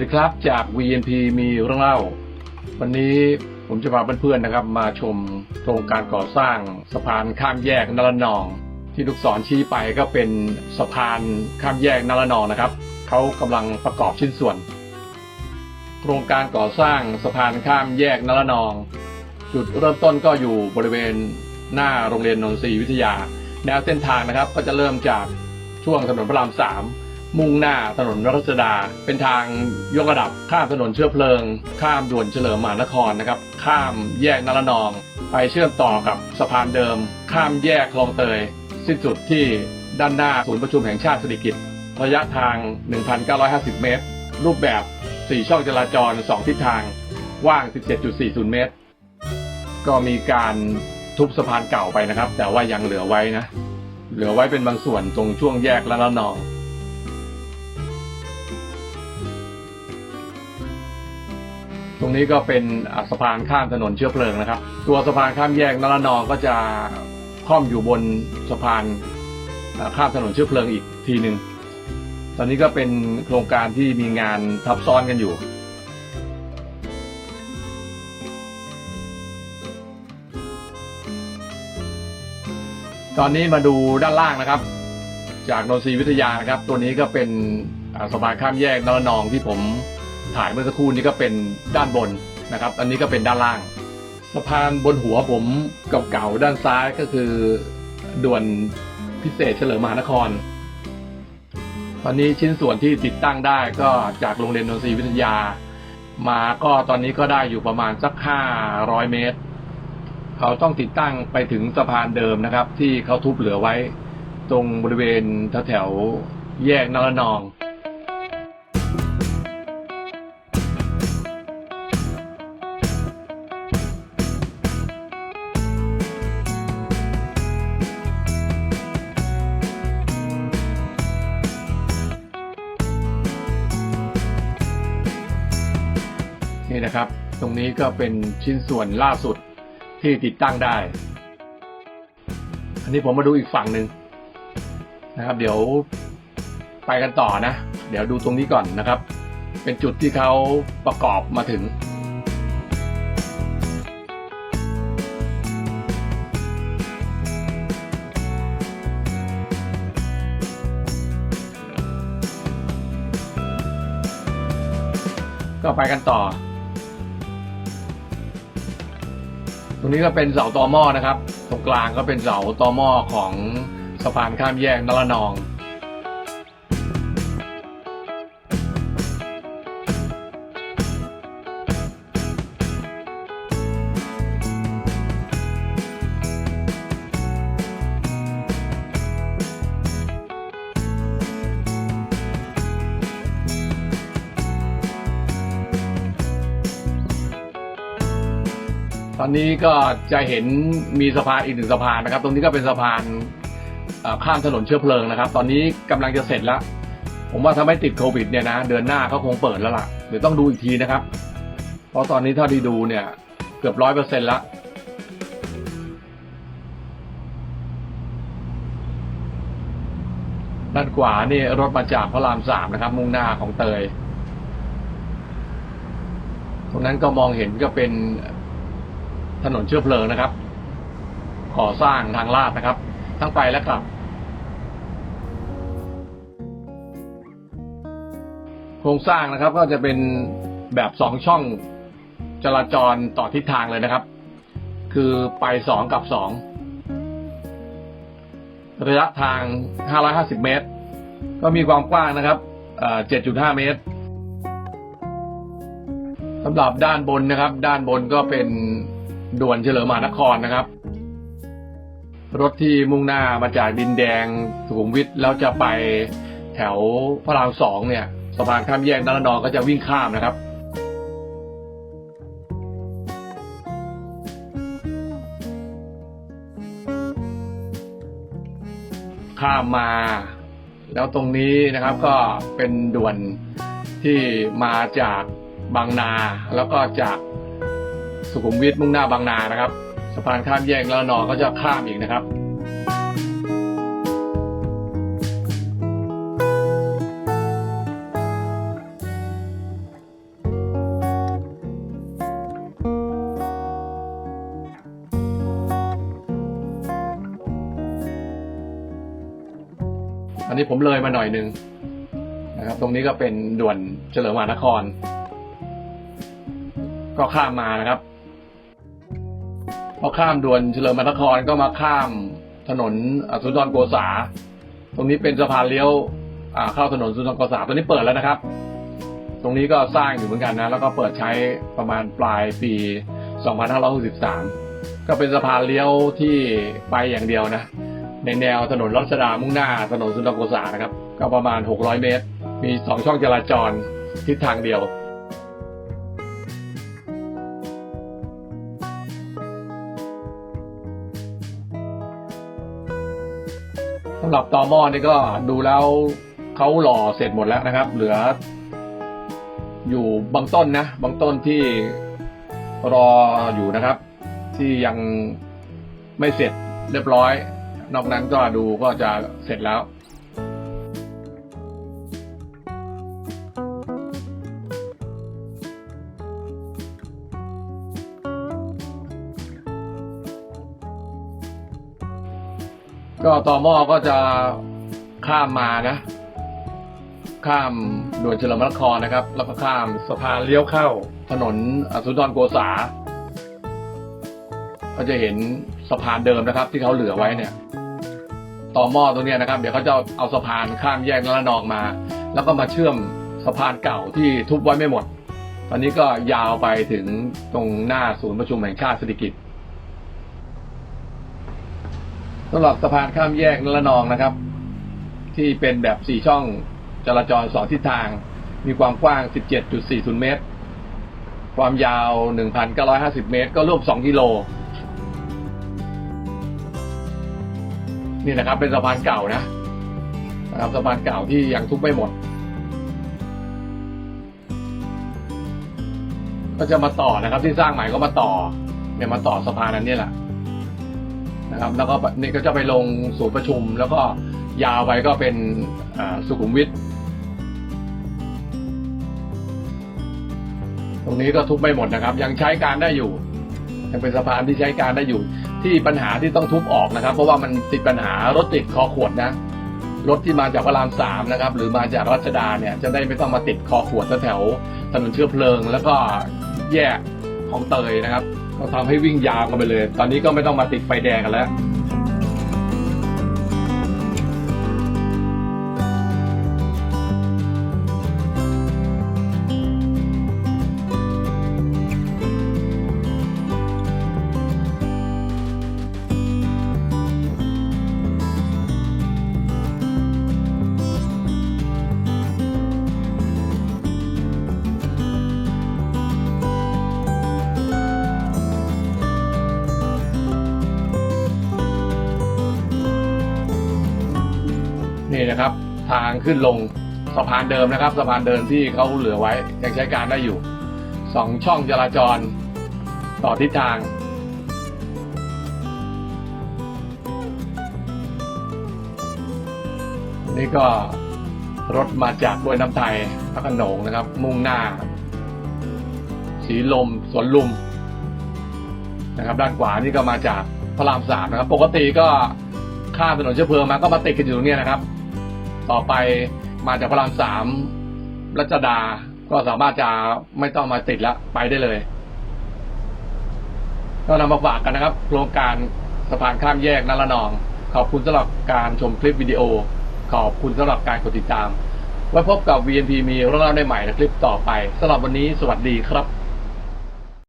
สวัสดีครับจาก VNP มีเรื่องเล่า วันนี้ผมจะพาเพื่อนๆนะครับ มาชมโครงการก่อสร้างสะพานข้ามแยกนรนอง ที่ลูกศรชี้ไปก็เป็นสะพานข้ามแยกนรนองนะครับเขากำลังประกอบชิ้นส่วน โครงการก่อสร้างสะพานข้ามแยกนรนอง จุดเริ่มต้นก็อยู่บริเวณหน้าโรงเรียนนนทรีวิทยา แนวเส้นทางนะครับ ก็จะเริ่มจากช่วงถนนพระรามสาม มุ่งหน้าถนนรัชดา เป็นทางยกระดับข้ามถนนเชื้อเพลิง ข้ามด่วนเฉลิมมหานครนะครับ ข้ามแยกนรนอง ไปเชื่อมต่อกับสะพานเดิม ข้ามแยกคลองเตย สิ้นสุดที่ด้านหน้าศูนย์ประชุมแห่งชาติสิริกิติ์ระยะทาง 1,950 เมตร รูปแบบ 4 ช่องจราจร 2 ทิศทาง ว่าง 17.40 เมตร ก็มีการทุบสะพานเก่าไปนะครับ แต่ว่ายังเหลือไว้นะ เหลือไว้เป็นบางส่วนตรงช่วงแยกละละนอง รงนี้ก็เป็นสะพานข้ามถนนเชื้อเพลิงนะครับ ตัวสะพานข้ามแยกนรนองก็จะค่อมอยู่บนสะพานข้ามถนนเชื้อเพลิงอีกทีหนึ่งตอนนี้ก็เป็นโครงการที่มีงานทับซ้อนกันอยู่ตอนนี้มาดูด้านล่างนะครับ จากนนทรีวิทยานะครับ ตัวนี้ก็เป็นสะพานข้ามแยกนรนองที่ผม ถ่ายเมื่อสักครู่นี้ก็เป็นด้านบนนะครับ อันนี้ก็เป็นด้านล่างสะพานบนหัวผมเก่าๆด้านซ้ายก็คือด่วนพิเศษเฉลิมมหานคร ตอนนี้ชิ้นส่วนที่ติดตั้งได้ก็จากโรงเรียนนนทรีวิทยา มาก็ตอนนี้ก็ได้อยู่ประมาณสักห้าร้อยเมตร เขาต้องติดตั้งไปถึงสะพานเดิมนะครับ ที่เขาทุบเหลือไว้ ตรงบริเวณแถวแยกนรนอง นี่นะครับ ตรงนี้ก็เป็นชิ้นส่วนล่าสุดที่ติดตั้งได้ อันนี้ผมมาดูอีกฝั่งหนึ่งนะครับ เดี๋ยวไปกันต่อนะ เดี๋ยวดูตรงนี้ก่อนนะครับ เป็นจุดที่เขาประกอบมาถึงก็ไปกันต่อ ตรงนี้ก็เป็นเสาตอหม้อนะครับ ตรงกลางก็เป็นเสาตอหม้อของสะพานข้ามแยกนรนอง ตอนนี้ก็จะเห็นมีสะพานอีกหนึ่งสะพานนะครับ ตรงนี้ก็เป็นสะพานข้ามถนนเชื้อเพลิงนะครับ ตอนนี้กำลังจะเสร็จแล้ว ผมว่าถ้าไม่ติดโควิดเนี่ยนะเดือนหน้าเขาคงเปิดแล้วล่ะเดี๋ยวต้องดูอีกทีนะครับ เพราะตอนนี้เท่าที่ดูเนี่ยเกือบร้อยเปอร์เซ็นต์ละด้านขวานี่รถมาจากพระรามสามนะครับ มุ่งหน้าของเตย ตรงนั้นก็มองเห็นก็เป็น ถนนเชื้อเพลิงนะครับ ก่อสร้างทางลาดนะครับ ทั้งไปและกลับ โครงสร้างนะครับก็จะเป็นแบบสองช่องจราจรต่อทิศทางเลยนะครับ คือไปสองกับสองระยะทาง 550 เมตร ก็มีความกว้างนะครับเอ่อ7.5 เมตรสำหรับด้านบนนะครับ ด้านบนก็เป็น ด่วนเฉลิมมหานครนะครับ รถที่มุ่งหน้ามาจากดินแดงสุขุมวิทแล้วจะไปแถวพระรามสองเนี่ยสะพานข้ามแยกนรนองก็จะวิ่งข้ามนะครับข้ามมา แล้วตรงนี้นะครับก็เป็นด่วนที่มาจากบางนาแล้วก็จาก สุขุมวิทมุ่งหน้าบางนานะครับสะพานข้ามแยกแล้วนอก็จะข้ามอีกนะครับอันนี้ผมเลยมาหน่อยหนึ่งนะครับ ตรงนี้ก็เป็นด่วนเฉลิมมหานคร ก็ข้ามมานะครับ พอข้ามด่วนเฉลิมมหานครก็มาข้ามถนนอสุนทรโกษา ตรงนี้เป็นสะพานเลี้ยวเข้าถนนสุนทรโกษาตัวนี้เปิดแล้วนะครับ ตรงนี้ก็สร้างอยู่เหมือนกันนะ แล้วก็เปิดใช้ประมาณปลายปี 2563 ก็เป็นสะพานเลี้ยวที่ไปอย่างเดียวนะ ในแนวถนนรัชดามุ่งหน้าถนนสุนทรโกษานะครับ ก็ประมาณ 600 เมตร มี 2 ช่องจราจรทิศทางเดียวำหรับตอหม้อนี่ก็ดูแล้วเขาหล่อเสร็จหมดแล้วนะครับ เหลือ อยู่บางต้นนะ บางต้นที่รออยู่นะครับ ที่ยังไม่เสร็จเรียบร้อย นอกนั้นก็ดูก็จะเสร็จแล้ว ก็ต่อหม้อก็จะข้ามมานะ ข้ามด่วนเฉลิมนครนะครับ แล้วก็ข้ามสะพานเลี้ยวเข้า ถนนอสุนทรโกษา ก็จะเห็นสะพานเดิมนะครับ ที่เขาเหลือไว้เนี่ย ต่อหม้อตรงเนี้ยนะครับ เดี๋ยวเขาจะเอาสะพานข้ามแยกนรนองมา แล้วก็มาเชื่อมสะพานเก่าที่ทุบไว้ไม่หมด ตอนนี้ก็ยาวไปถึงตรงหน้าศูนย์ประชุมแห่งชาติเศรษฐกิจ สำหรับสะพานข้ามแยกนรนองนะครับ ที่เป็นแบบสี่ช่องจราจรสองทิศทาง มีความกว้าง 17.40 เมตร ความยาว 1,950 เมตร ก็รวม 2 กิโล นี่นะครับเป็นสะพานเก่านะนะครับสะพานเก่าที่ยังทุบไม่หมด ก็จะมาต่อนะครับที่สร้างใหม่ก็มาต่อเนี่ยมาต่อสะพานอันนี้แหละ นะครับ แล้วก็นี่ก็จะไปลงศูนย์ประชุม แล้วก็ยาวไปก็เป็นสุขุมวิทตรงนี้ก็ทุบไม่หมดนะครับ ยังใช้การได้อยู่ ยังเป็นสะพานที่ใช้การได้อยู่ ที่ปัญหาที่ต้องทุบออกนะครับ เพราะว่ามันติดปัญหารถติดคอขวดนะรถที่มาจากพระรามสามนะครับ หรือมาจากรัชดาเนี่ยจะได้ไม่ต้องมาติดคอขวดแถวถนนเชื้อเพลิง แล้วก็แยก ของเตยนะครับ ก็ทำให้วิ่งยาวกันไปเลย ตอนนี้ก็ไม่ต้องมาติดไฟแดงกันแล้ว นี่นะครับทางขึ้นลงสะพานเดิมนะครับสะพานเดิมที่เขาเหลือไว้ยังใช้การได้อยู่สองช่องจราจร ต่อทิศทาง นี่ก็รถมาจากด้วยน้ำไทยพระขนงนะครับ มุ่งหน้า สีลมสวนลุมนะครับ ด้านขวานี่ก็มาจากพระรามสามนะครับ ปกติก็ข้ามถนนเชื้อเพลิงมาก็มาติดกันอยู่ตรงนี้นะครับ ต่อไปมาจากพระรามสามรัชดา ก็สามารถจะไม่ต้องมาติดแล้วไปได้เลยก็นำมาฝากกันนะครับ โครงการสะพานข้ามแยกนรนอง ขอบคุณสำหรับการชมคลิปวิดีโอ ขอบคุณสำหรับการกดติดตาม ไว้พบกับ VNP มีเรื่องเล่าได้ใหม่ในคลิปต่อไปสำหรับวันนี้สวัสดีครับ